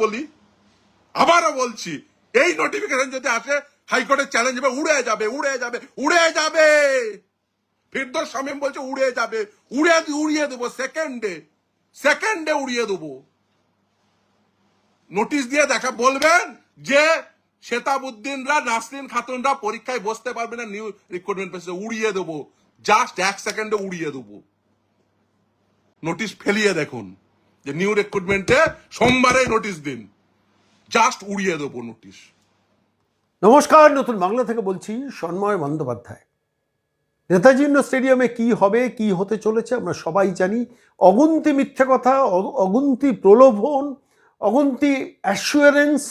বলি, আবারও বলছি, এই নোটিফিকেশন যদি আসে হাইকোর্টের চ্যালেঞ্জ হবে, উড়ে যাবে উড়ে যাবে উড়ে যাবে। ফিরদোস শামীম বলছে, উড়ে যাবে। উড়ে উড়িয়ে দেবো সেকেন্ডে সেকেন্ডে উড়িয়ে দেবো। নোটিশ দিয়ে দেখা, বলবেন যে শেতাবুদ্দিনরা নাসরিন খাতুনরা পরীক্ষায় বসতে পারবে না নিউ রিক্রুটমেন্ট পেসে উড়িয়ে দেবো। জাস্ট এক সেকেন্ডে উড়িয়ে দেবো। নোটিশ ফেলিয়ে দেখুন। যে নিউ রিক্রুটমেন্টে সোমবারে নোটিশ দিন। জাস্ট উড়িয়ে দেবো নোটিশ নমস্কার, নতুন বাংলা থেকে বলছি সন্ময় বন্দ্যোপাধ্যায়। নেতাজি স্টেডিয়ামে কি হবে, কি হতে চলেছে, আমরা সবাই জানি। অগুন্তি মিথ্যে কথা অগুন্তি প্রলোভন, অগুন্তি অ্যাসুয়ারেন্স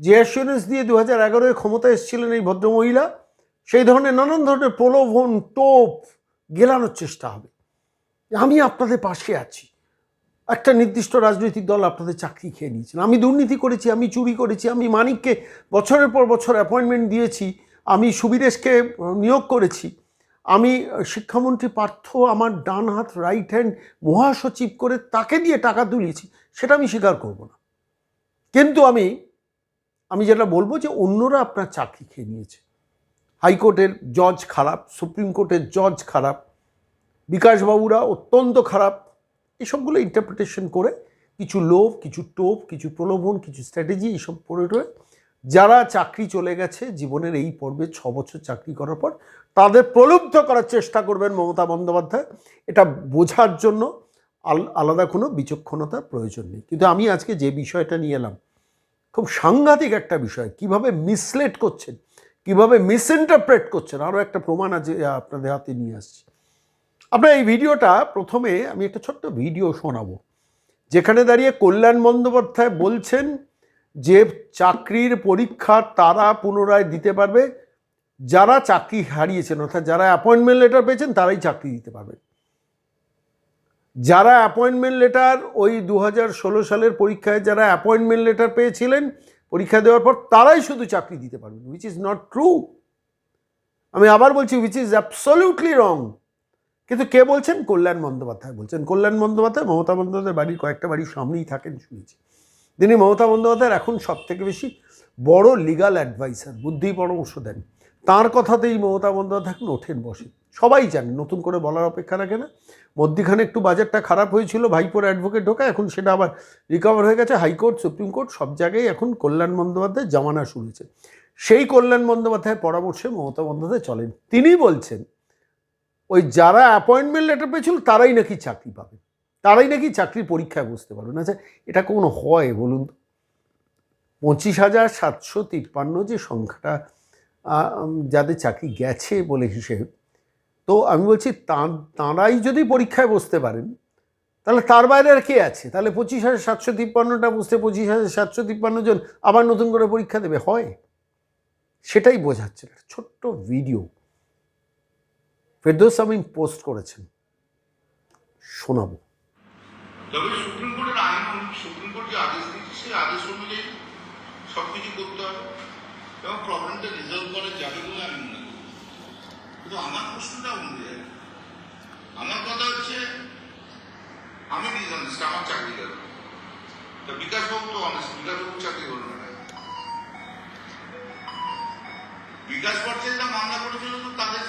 যে অ্যাসুয়ারেন্স দিয়ে দু হাজার এগারোয় ক্ষমতায় এসেছিলেন এই ভদ্রমহিলা, সেই ধরনের নানান ধরনের প্রলোভন টোপ গেলানোর চেষ্টা হবে। আমি আপনাদের পাশে আছি। একটা নির্দিষ্ট রাজনৈতিক দল আপনাদের চাকরি খেয়ে নিয়েছেন। আমি দুর্নীতি করেছি, আমি চুরি করেছি, আমি মানিককে বছরের পর বছর অ্যাপয়েন্টমেন্ট দিয়েছি, আমি সুবিরেশকে নিয়োগ করেছি। আমি শিক্ষামন্ত্রী পার্থ আমার ডান হাত রাইট হ্যান্ড মহাসচিব করে তাকে দিয়ে টাকা তুলিয়েছি, সেটা আমি স্বীকার করব না। কিন্তু আমি আমি যেটা বলব যে অন্যরা আপনার চাকরি খেয়ে নিয়েছে। হাইকোর্টের জজ খারাপ, সুপ্রিম কোর্টের জজ খারাপ, বিকাশবাবুরা অত্যন্ত খারাপ এসবগুলো ইন্টারপ্রিটেশন করে কিছু লোভ, কিছু টোপ, কিছু প্রলোভন, কিছু স্ট্র্যাটেজি এইসব পড়ে টরে যারা চাকরি চলে গেছে জীবনের এই পর্বে ছ বছর চাকরি করার পর তাদের প্রলুব্ধ করার চেষ্টা করবেন মমতা বন্দ্যোপাধ্যায়। এটা বোঝার জন্য আল- আলাদা কোনো বিচক্ষণতার প্রয়োজন নেই। কিন্তু আমি আজকে যে বিষয়টা নিয়ে এলাম, খুব সাংঘাতিক একটা বিষয়। কীভাবে মিসলেট করছেন, কীভাবে মিসইন্টারপ্রেট করছেন, আরও একটা প্রমাণ আজ আপনাদের হাতে নিয়ে আসছি। আপনার এই ভিডিওটা প্রথমে আমি একটা ছোট্ট ভিডিও শোনাবো। যেখানে দাঁড়িয়ে কল্যাণ বন্দ্যোপাধ্যায় বলছেন যে চাকরির পরীক্ষা তারা পুনরায় দিতে পারবে। যারা চাকরি হারিয়েছেন, অর্থাৎ যারা অ্যাপয়েন্টমেন্ট লেটার পেয়েছেন, তারাই চাকরি দিতে পারবে যারা অ্যাপয়েন্টমেন্ট লেটার ওই দু সালের পরীক্ষায় যারা অ্যাপয়েন্টমেন্ট লেটার পেয়েছিলেন, পরীক্ষা দেওয়ার পর তারাই শুধু চাকরি দিতে পারবেন উইচ ইজ নট ট্রু আমি আবার বলছি উইচ ইজ অ্যাবসলিউটলি রং কিন্তু কে বলছেন? কল্যাণ বন্দ্যোপাধ্যায় বলছেন। কল্যাণ বন্দ্যোপাধ্যায়, মমতা বন্দ্যোপাধ্যায় বাড়ির কয়েকটা বাড়ির সামনেই থাকেন শুনেছি। তিনি মমতা বন্দ্যোপাধ্যায়ের এখন সব থেকে বেশি বড় লিগাল অ্যাডভাইসার বুদ্ধি পরামর্শ দেন। তার কথাতেই মমতা বন্দ্যোপাধ্যায় এখন ওঠেন বসে। সবাই জানে, নতুন করে বলার অপেক্ষা রাখে না। মধ্যিখানে একটু বাজেটটা খারাপ হয়েছিল, ভাইপোর অ্যাডভোকেট ঢোকা এখন সেটা আবার রিকভার হয়ে গেছে হাইকোর্ট সুপ্রিম কোর্ট সব জায়গায় এখন কল্যাণ বন্দ্যোপাধ্যায় জামানা শুরু হয়েছে সেই কল্যাণ বন্দ্যোপাধ্যায়ের পরামর্শে মমতা বন্দ্যোপাধ্যায় চলেন। তিনি বলছেন ওই যারা অ্যাপয়েন্টমেন্ট লেটার পেয়েছিল, তারাই নাকি চাকরি পাবে। তারাই নাকি চাকরির পরীক্ষায় বসতে পারবেন আচ্ছা এটা কোনো হয় বলুন তো? পঁচিশ হাজার সাতশো তিপ্পান্ন যে সংখ্যাটা যাদের চাকরি গেছে বলে হিসেব, তো আমি বলছি তা- তাঁরাই যদি পরীক্ষায় বসতে পারেন, তাহলে তার বাইরে আর কে আছে? তাহলে পঁচিশ হাজার সাতশো তিপ্পান্নটা বসতে পঁচিশ হাজার সাতশো তিপ্পান্ন জন আবার নতুন করে পরীক্ষা দেবে? হয়। সেটাই বোঝাচ্ছে। ছোট্ট ভিডিও ফেরদৌস আমিন পোস্ট করেছেন। শোনাবো। তবে সুপ্রিম কোর্টের আইন সুপ্রিম কোর্ট যে আদেশ দিয়েছে, সেই আদেশ অনুযায়ী করতে হবে এবং করা যাবে বলে আমি মনে করি। কিন্তু আমার প্রশ্নটা। আমার কথা হচ্ছে, আমি আমার তো চাকরি করবে না। বিকাশ পর্যায়ে মামলা করেছিল তাদের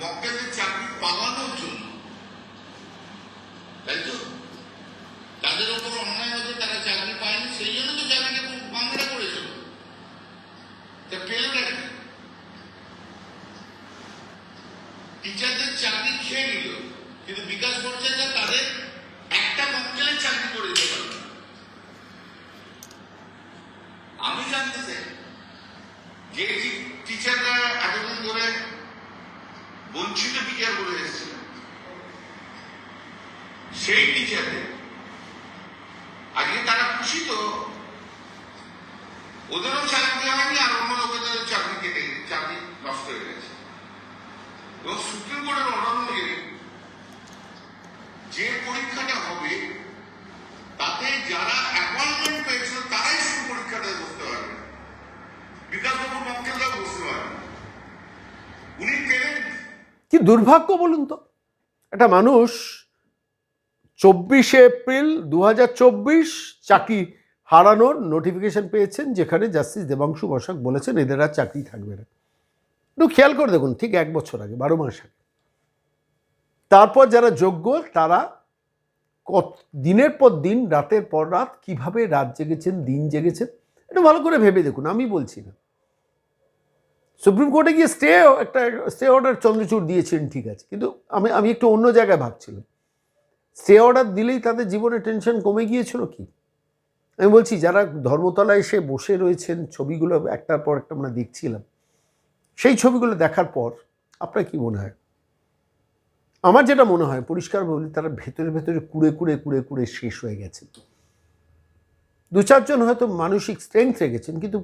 মক্কেলদের চাকরি পালানোর জন্য। তাই তো তাদের ওপর অন্যায় হতে তারা চাকরি পায়নি সেই জন্য তো চাকরিটা মামলা করেছিল তা পেলটা কি টিচারদের চাকরি খেয়ে নিল কিন্তু বিকাশ পর্যায়ে তাদের একটা মক্কেলের চাকরি করে দিতে পারবে না। আমি জানতে চাই যে টিচাররা এতদিন ধরে বঞ্চিত বিচার করে এসেছিল আজকে তারা খুশি তো। ওদেরও চাকরি হয়নি আর অন্য চাকরি কেটে চাকরি নষ্ট হয়ে গেছে। এবং সুপ্রিম কোর্টের অর্ডার অনুযায়ী যে পরীক্ষাটা হবে, তাতে যারা অ্যাপয়েন্টমেন্ট পেয়েছিল, তারাই শুধু পরীক্ষাটা বসতে পারবে। বসতে পারবে। উনি পেলেন। কি দুর্ভাগ্য বলুন তো? একটা মানুষ চব্বিশে এপ্রিল দু হাজার চব্বিশ চাকরি হারানোর নোটিফিকেশন পেয়েছেন যেখানে জাস্টিস দেবাংশু বসাক বলেছেন, এদের আর চাকরি থাকবে না। একটু খেয়াল করে দেখুন, ঠিক এক বছর আগে, বারো মাস আগে। তারপর যারা যোগ্য, তারা কত, দিনের পর দিন, রাতের পর রাত, কীভাবে রাত জেগেছেন, দিন জেগেছেন, একটু ভালো করে ভেবে দেখুন, আমি বলছি না। সুপ্রিম কোর্টে গিয়ে স্টে একটা স্টে অর্ডার চন্দ্রচূড় দিয়েছিলেন ঠিক আছে। কিন্তু আমি আমি একটু অন্য জায়গায় ভাবছিলাম। স্টে অর্ডার দিলেই তাদের জীবনে টেনশন কমে গিয়েছিল কি? আমি বলছি, যারা ধর্মতলায় এসে বসে রয়েছেন, ছবিগুলো একটার পর একটা আমরা দেখছিলাম, সেই ছবিগুলো দেখার পর আপনার কি মনে হয়? আমার যেটা মনে হয়, পরিষ্কার বলি, তারা ভেতরে ভেতরে কুড়ে কুড়ে কুড়ে কুড়ে শেষ হয়ে গেছে। দু চারজন হয়তো মানসিক স্ট্রেংথ রেখেছেন, কিন্তু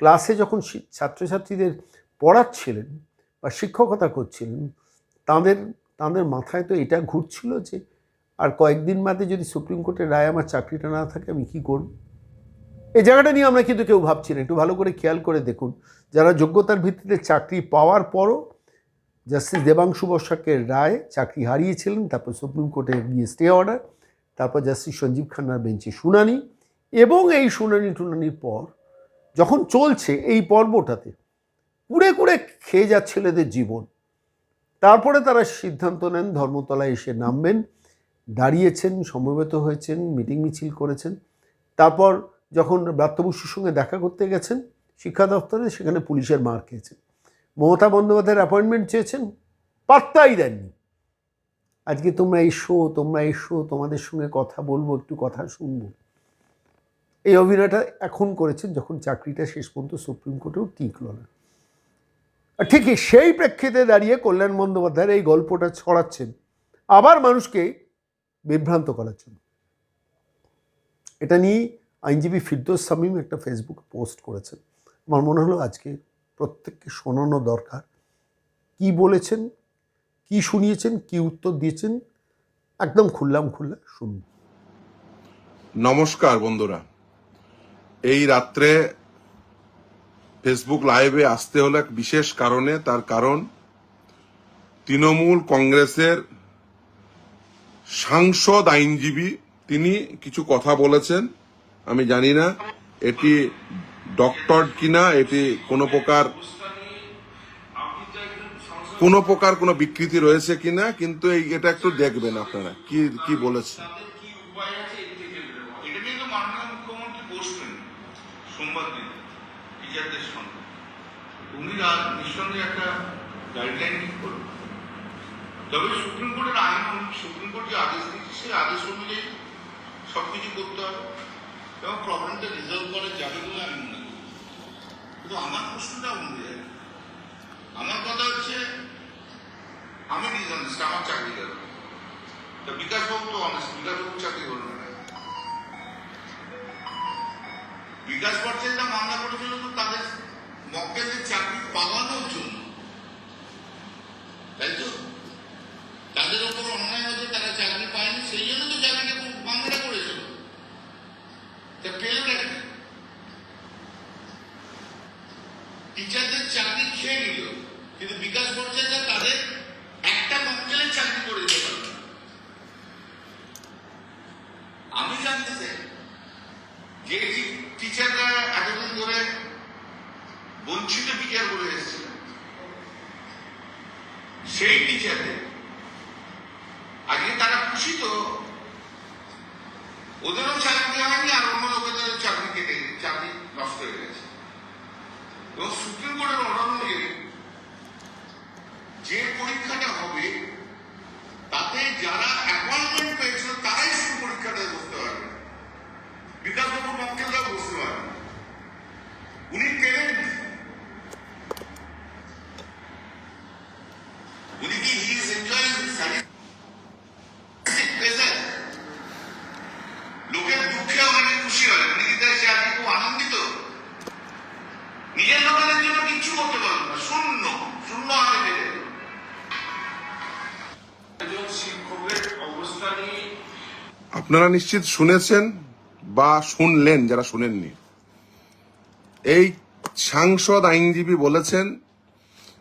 ক্লাসে যখন ছাত্রছাত্রীদের পড়াচ্ছিলেন বা শিক্ষকতা করছিলেন, তাদের তাদের মাথায় তো এটা ঘুরছিল যে আর কয়েকদিন বাদে যদি সুপ্রিম কোর্টের রায় আমার চাকরিটা না থাকে, আমি কি করব? এই জায়গাটা নিয়ে আমরা কিন্তু কেউ ভাবছি না। একটু ভালো করে খেয়াল করে দেখুন। যারা যোগ্যতার ভিত্তিতে চাকরি পাওয়ার পরও জাস্টিস দেবাংশু বসাকের রায় চাকরি হারিয়েছিলেন, তারপর সুপ্রিম কোর্টে গিয়ে স্টে অর্ডার, তারপর জাস্টিস সঞ্জীব খান্নার বেঞ্চে শুনানি এবং এই শুনানি টুনানির পর যখন চলছে এই পর্বটাতে কুড়ে কুড়ে খেয়ে যাচ্ছিল এদের জীবন। তারপরে তারা সিদ্ধান্ত নেন, ধর্মতলায় এসে নামবেন। দাঁড়িয়েছেন, সমবেত হয়েছেন, মিটিং মিছিল করেছেন। তারপর যখন ব্রাত্য বসুর সঙ্গে দেখা করতে গেছেন, শিক্ষা দপ্তরে সেখানে পুলিশের মার খেয়েছেন। মমতা বন্দ্যোপাধ্যায়ের অ্যাপয়েন্টমেন্ট চেয়েছেন, পাত্তাই দেননি। আজকে তোমরা এসো তোমরা এসো, তোমাদের সঙ্গে কথা বলব, একটু কথা শুনব। এই অভিনয়টা এখন করেছেন যখন চাকরিটা শেষ পর্যন্ত সুপ্রিম কোর্টেও টিকল না। ঠিকই সেই প্রেক্ষিতে দাঁড়িয়ে কল্যাণ বন্দ্যোপাধ্যায়ের এই গল্পটা ছড়াচ্ছেন। আবার মানুষকে বিভ্রান্ত করার জন্য। এটা নিয়ে আইনজীবী ফিরদোস সামিম একটা ফেসবুক পোস্ট করেছেন। আমার মনে হলো আজকে প্রত্যেককে শোনানো দরকার। কি বলেছেন, কি শুনিয়েছেন, কি উত্তর দিয়েছেন, একদম খুললাম খুললা শুনুন। নমস্কার বন্ধুরা। এই রাত্রে ফেসবুক লাইভে আসতে হলো এক বিশেষ কারণে। তার কারণ, তৃণমূল কংগ্রেসের সাংসদ আইনজীবী, তিনি কিছু কথা বলেছেন, আমি জানি না, এটি ডক্টর কিনা, এটি কোনো প্রকার কোনো প্রকার কোনো বিকৃতি রয়েছে কিনা, কিন্তু এই এটা একটু দেখবেন আপনারা, কি কি বলেছে। উনি নিঃসন্দেহে একটা গাইডলাইন ঠিক তবে সুপ্রিম কোর্টের আইন, সুপ্রিম কোর্ট যে আদেশ দিয়েছে, সেই আদেশ অনুযায়ী সবকিছু করতে হবে। এবং প্রবলেমটা রিজলভ করা যাবে বলে আমি মনে করি। কিন্তু আমার প্রশ্নটা অন্য। আমার কথা হচ্ছে, আমি ডিসঅনেস্ট আমার চাকরি গেল তা বিকাশবাবু তো অনেস্ট বিকাশবাবু চাকরি করবে না। বিকাশ ভট্টাচার্য মামলা করেছিল, তো তাদের মক্কেলদের চাকরি পাওয়ানোর জন্য তাই তো তাদের ওপর অন্যায় হতে তারা চাকরি পায়নি সেই জন্য তো চাকরিটা মামলা করেছিল তা পেলটা কি টিচারদের চাকরি খেয়ে নিল কিন্তু বিকাশ ভট্টাচার্য তাদের একটা মক্কেলের চাকরি করে দিতে পারবে না। আমি জানতে চাই যে টিচাররা এতদিন ধরে বঞ্চিত বিচার করে এসেছিল সেই টিচারদের আজকে তারা খুশি তো ওদেরও চাকরি হয়নি, আর অন্য লোকেদের চাকরি কেটে, চাকরি নষ্ট হয়ে গেছে। এবং সুপ্রিম কোর্টের অর্ডার অনুযায়ী যে পরীক্ষাটা হবে, তাতে যারা অ্যাপয়েন্টমেন্ট পেয়েছিল, তারাই শুধু পরীক্ষাটা বসতে পারবে। বিকাশ বাবু মক্কেলরাও বসতে পারবে। উনি পেলেন উনি কি হি ইজ এনজয়িং প্রেজেন্ট লোকের দুঃখে অনেকে খুশি হয় উনি কি তাই সে আজকে খুব আনন্দিত নিজের কিচ্ছু করতে না শূন্য শূন্য একজন শিক্ষকের অবস্থা নিয়ে আপনারা নিশ্চিত শুনেছেন বা শুনলেন যারা শুনেননি। এই সাংসদ আইনজীবী বলেছেন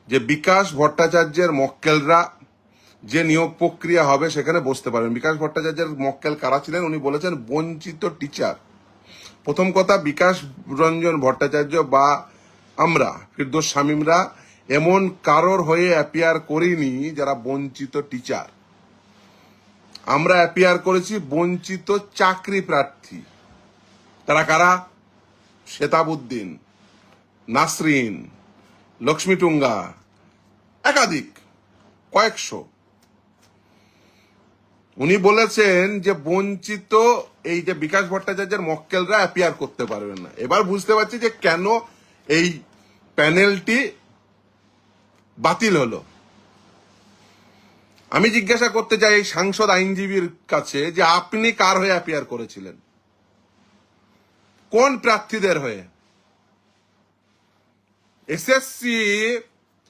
যে বিকাশ ভট্টাচার্যের মক্কেলরা যে নিয়োগ প্রক্রিয়া হবে সেখানে বসতে পারবেন। বিকাশ ভট্টাচার্যের মক্কেল কারা ছিলেন? উনি বলেছেন, বঞ্চিত টিচার প্রথম কথা, বিকাশ রঞ্জন ভট্টাচার্য বা আমরা, ফিরদোস শামীমরা, এমন কারোর হয়ে অ্যাপিয়ার করিনি যারা বঞ্চিত টিচার আমরা অ্যাপিয়ার করেছি বঞ্চিত চাকরি প্রার্থী। তারা কারা? শেতাবুদ্দিন নাসরিন লক্ষ্মী টুঙ্গা একাধিক, কয়েকশো। উনি বলেছেন যে বঞ্চিত এই যে বিকাশ ভট্টাচার্যের মক্কেলরা অ্যাপিয়ার করতে পারবেন না। এবার বুঝতে পারছি যে কেন এই প্যানেলটি বাতিল হলো। আমি জিজ্ঞাসা করতে চাই এই সাংসদ আইনজীবীর কাছে যে আপনি কার হয়ে অ্যাপিয়ার করেছিলেন? কোন প্রার্থীদের হয়ে? এসএসসি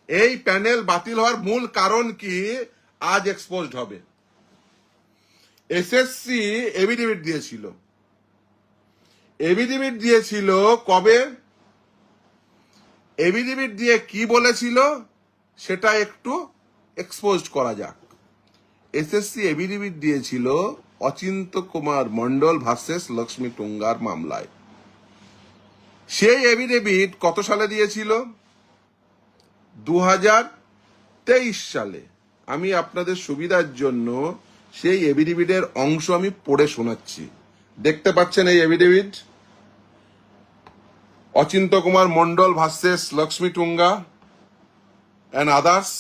এই প্যানেল বাতিল হওয়ার মূল কারণ কি আজ এক্সপোজড হবে। এসএসসি এভিডেভিট দিয়েছিল। এভিডেভিট দিয়েছিল কবে? এভিডেভিট দিয়ে কি বলেছিল সেটা একটু এক্সপোজ করা যাক। এসএসসি এভিডেভিট দিয়েছিল অচিন্ত কুমার মন্ডল ভার্সেস লক্ষ্মী টুঙ্গার মামলায়। সেই এভিডেভিট কত সালে দিয়েছিল? দু হাজার তেইশ সালে। আমি আপনাদের সুবিধার জন্য সেই এভিডেভিটের অংশ আমি পড়ে শোনাচ্ছি। দেখতে পাচ্ছেন এই affidavit Achinta Kumar Mondal versus Lakshmi Tunga and others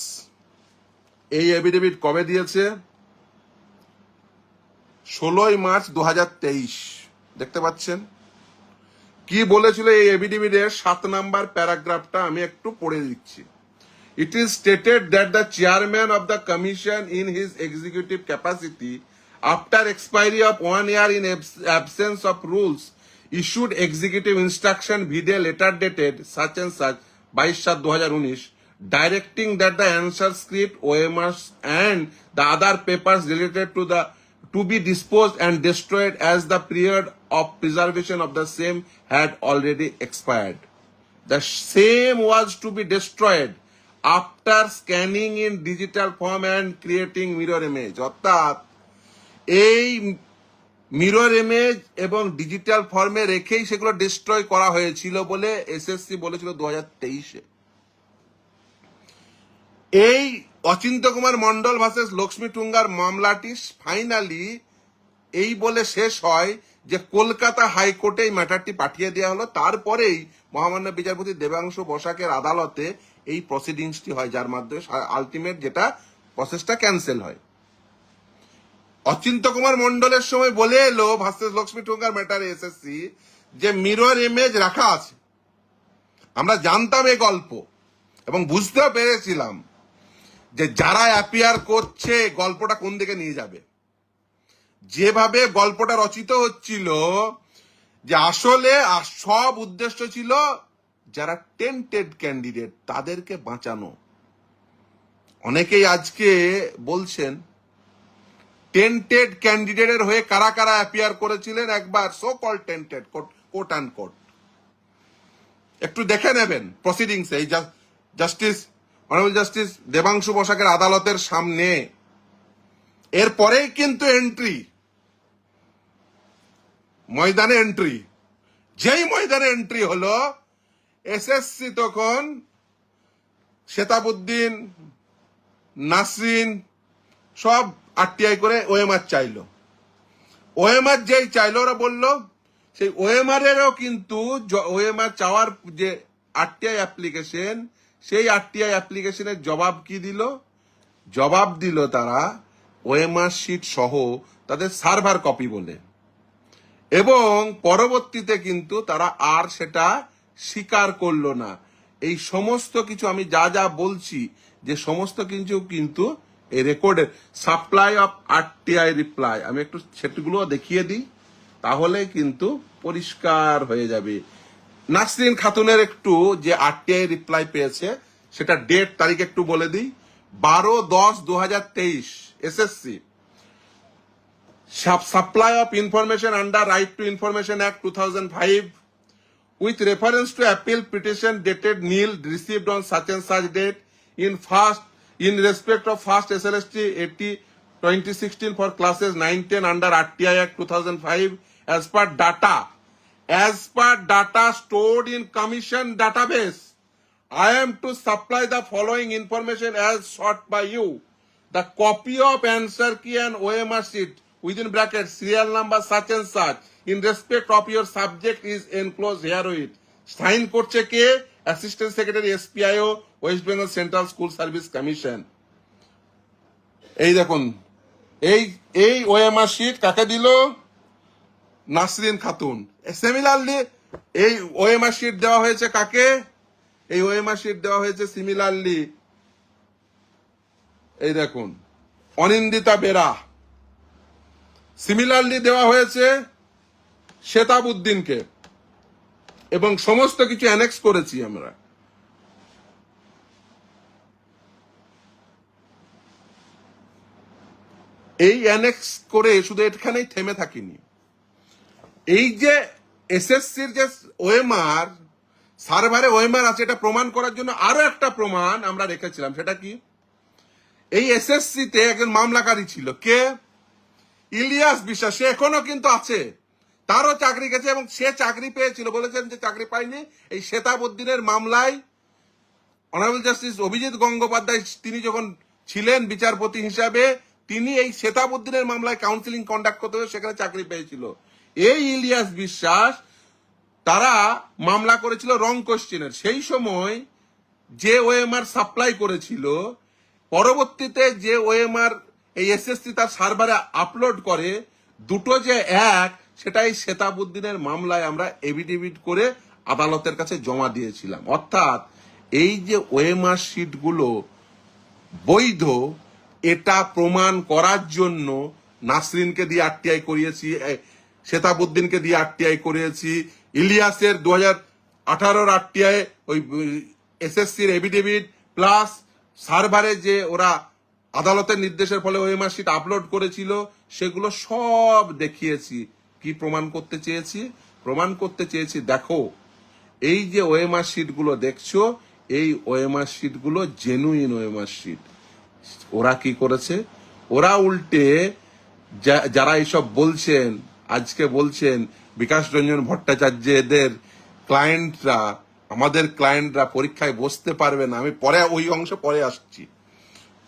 এই এভিডেভিট কবে দিয়েছে? ষোলোই মার্চ দু হাজার তেইশ। দেখতে পাচ্ছেন? কি বলেছিল এই এভিডেভিটের সাত নাম্বার প্যারাগ্রাফটা? আমি একটু পড়ে দিচ্ছি। It is stated that the chairman of the commission in his executive capacity after expiry of one year in absence of rules issued executive instruction vide letter dated such and such 22 সাত 2019 directing that the answer script OMRs and the other papers related to the to be disposed and destroyed as the period of preservation of the same had already expired. The same was to be destroyed after scanning in digital form and creating mirror image. অর্থাৎ এই mirror image এবং digital ফর্মে রেখেই সেগুলো destroy করা হয়েছিল বলে SSC বলেছিল দু হাজার তেইশে। এই অচিন্ত কুমার মন্ডল ভার্সেস লক্ষ্মী টুঙ্গার মামলাটি ফাইনালি এই বলে শেষ হয় যে কলকাতা হাইকোর্টে এই ম্যাটারটি পাঠিয়ে দেওয়া হলো। তারপরেই মহামান্য বিচারপতি দেবাংশু বসাকের আদালতে এই প্রসিডিংসটি হয়, যার মাধ্যমে আলটিমেট যেটা প্রসেসটা ক্যান্সেল হয়। অচিন্ত কুমার মন্ডলের সময় বলে এলো ভার্সেস লক্ষ্মী টুঙ্গার ম্যাটারে এসএসসি যে মিরর ইমেজ রাখা আছে। আমরা জানতাম এ গল্প এবং বুঝতেও পেরেছিলাম যে যারা অ্যাপিয়ার করছে গল্পটা কোন দিকে নিয়ে যাবে। যেভাবে গল্পটা রচিত হচ্ছিল যে আসলে সব উদ্দেশ্য ছিল যারা টেন্টেড ক্যান্ডিডেট তাদেরকে বাঁচানো। অনেকেই আজকে বলছেন টেন্টেড ক্যান্ডিডেটের হয়ে কারা কারা অ্যাপিয়ার করেছিলেন একবার so call tainted quote and quote একটু দেখে নেবেন প্রসিডিংস এই জাস্টিস অনারেবল জাস্টিস দেবাংশু বসাকের আদালতের সামনে। এরপরেই কিন্তু এন্ট্রি ময়দানে এন্ট্রি যেই ময়দানে এন্ট্রি হলো এসএসসি তখন শেতাবুদ্দিন নাসরিন, সব আরটিআই করে ওএমআর চাইলো। ওএমআর যেই চাইলো, ওরা বলল, সেই ওএমআর এরও কিন্তু ওএমআর চাওয়ার যে আরটিআই অ্যাপ্লিকেশন, সেই আরটিআই অ্যাপ্লিকেশনের জবাব কি দিল? জবাব দিল তারা ওএমআর শিট সহ তাদের সার্ভার কপি বলে। এবং পরবর্তীতে কিন্তু তারা আর সেটা স্বীকার করল না। এই সমস্ত কিছু আমি যা যা বলছি, যে সমস্ত কিছু কিন্তু এই রেকর্ডের সাপ্লাই অফ আর আরটিআই রিপ্লাই আমি একটু সেটগুলো দেখিয়ে দিই, তাহলে কিন্তু পরিষ্কার হয়ে যাবে। নাসরিন খাতুনের একটু যে আর আরটিআই রিপ্লাই পেয়েছে, সেটা ডেট তারিখ একটু বলে দিই। বারো দশ দু হাজার তেইশ S S SSC supply of information under right to information act two thousand five with reference to appeal petition dated nil received on such and such date in first in respect of first SLST 80 2016 for classes 9 10 under RTI Act 2005 as per data as per data stored in commission database i am to supply the following information as sought by you the copy of answer key and omr sheet within brackets serial number such and such in respect of your subject is enclosed herewith sign করছে কে assistant secretary SPIO West Bengal Central School Service Commission এই দেখুন, এই এই OMR sheet কাকে দিল? Nasrin Khatun. Similarly এই OMR sheet দেওয়া হয়েছে কাকে? এই ওএমআর শিট দেওয়া হয়েছে সিমিলারলি এই দেখুন, অনিন্দিতা বেরা। সিমিলারলি দেওয়া হয়েছে শেতাবুদ্দিনকে এবং সমস্ত কিছু অ্যানেক্স করেছি আমরা। এই অ্যানেক্স করে শুধু এখানেই থেমে থাকিনি। এই যে এসএসসির যে ওএমআর, সার্ভারে ওএমআর আছে, এটা প্রমাণ করার জন্য আরও একটা প্রমাণ আমরা রেখেছিলাম, সেটা কি? এই এসএসসি তে একজন মামলাকারী ছিল, কে? ইলিয়াস বিশ্বাস, সে এখনও কিন্তু আছে। তারও চাকরি গেছে এবং সে চাকরি পেয়েছিল, বলেছেন যে চাকরি পায়নি। এই শেতাবুদ্দিনের মামলায় অনারেবল জাস্টিস অভিজিৎ গঙ্গোপাধ্যায়, তিনি যখন ছিলেন বিচারপতি হিসাবে তিনি এই শেতাবুদ্দিনের মামলায় কাউন্সিলিং কন্ডাক্ট করতে হয়ে সেখানে চাকরি পেয়েছিল। এই ইলিয়াস বিশ্বাস, তারা মামলা করেছিল রং কোশ্চেনের সেই সময় যে ওএমআর সাপ্লাই করেছিল, পরবর্তীতে যে ওএমআর এই এসএসসি তার সার্ভারে আপলোড করে, দুটো যে এক সেটাই শেতাবুদ্দিনের মামলায় আমরা এভিডেভিট করে আদালতের কাছে জমা দিয়েছিলাম। অর্থাৎ এই যে ওএমআর শিটগুলো বৈধ এটা প্রমাণ করার জন্য নাসরিনকে দিয়ে আরটিআই করিয়েছি শেতাবুদ্দিনকে দিয়ে আরটিআই করিয়েছি। ইলিয়াসের দু হাজার আঠারোর আরটিআই, ওই, এসএসসির এভিডেভিট প্লাস সার্ভারে যে ওরা আদালতের নির্দেশের ফলে ওএমআর শিট আপলোড করেছিল, সেগুলো সব দেখিয়েছি। কি প্রমাণ করতে চেয়েছি? প্রমাণ করতে চেয়েছি, দেখো, এই যে ওএমআর শিটগুলো দেখছ, এই ওএমআর শিটগুলো জেনুইন ওএমআর শিট। ওরা কি করেছে? ওরা উল্টে যারা এইসব বলছেন, আজকে বলছেন, বিকাশ রঞ্জন ভট্টাচার্য এদের ক্লায়েন্টরা আমাদের ক্লায়েন্টরা পরীক্ষায় বসতে পারবে না। আমি পরে, ওই অংশ পরে আসছি।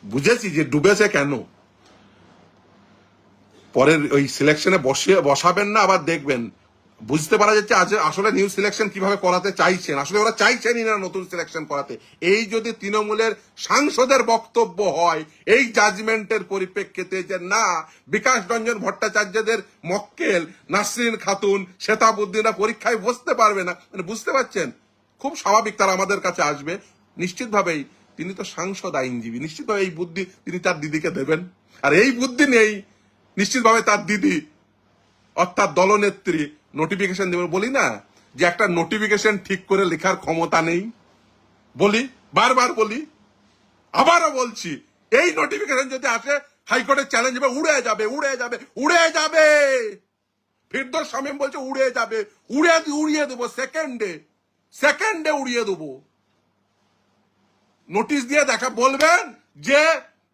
বুঝেছি যে ডুবেছে কেন? পরের ওই সিলেকশনে বসে, বসাবেন না, আবার দেখবেন। বুঝতে পারা যাচ্ছে আজ আসলে নিউ সিলেকশন কীভাবে করাতে চাইছেন। আসলে ওরা চাইছেনই না নতুন সিলেকশন করাতে। এই যদি তৃণমূলের সাংসদের বক্তব্য হয়, এই জাজমেন্টের পরিপ্রেক্ষিতে যে না, বিকাশ রঞ্জন ভট্টাচার্যদের মক্কেল, নাসরিন খাতুন শেতাবুদ্দিনরা পরীক্ষায় বসতে পারবে না। মানে বুঝতে পারছেন? খুব স্বাভাবিক তারা আমাদের কাছে আসবে। নিশ্চিতভাবেই তিনি তো সাংসদ আইনজীবী। নিশ্চিতভাবে এই বুদ্ধি তিনি তার দিদিকে দেবেন। আর এই বুদ্ধি নেই, নিশ্চিতভাবে তার দিদি, অর্থাৎ দলনেত্রী নোটিফিকেশন দেবে। বলি না যে একটা নোটিফিকেশন ঠিক করে লেখার ক্ষমতা নেই। বলি, বারবার বলি, আবারও বলছি, এই নোটিফিকেশন যদি আসে, হাইকোর্টের চ্যালেঞ্জ হবে, উড়ে যাবে উড়ে যাবে উড়ে যাবে। ফিরদোস শামীম বলছে, উড়ে যাবে, উড়ে উড়িয়ে দেবো সেকেন্ডে সেকেন্ডে উড়িয়ে দেবো। নোটিশ দিয়ে দেখা, বলবেন যে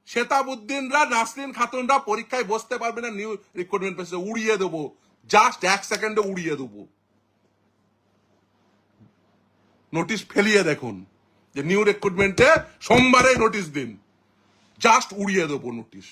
শেতাবুদ্দিনরা, নাসরিন খাতুনরা পরীক্ষায় বসতে পারবে না নিউ রিক্রুটমেন্ট পেসে উড়িয়ে দেবো। জাস্ট এক সেকেন্ডে উড়িয়ে দেব। নোটিশ ফেলিয়ে দেখুন যে নিউ রেক্রুটমেন্টে সোমবারে নোটিশ দিন। জাস্ট উড়িয়ে দেবো নোটিশ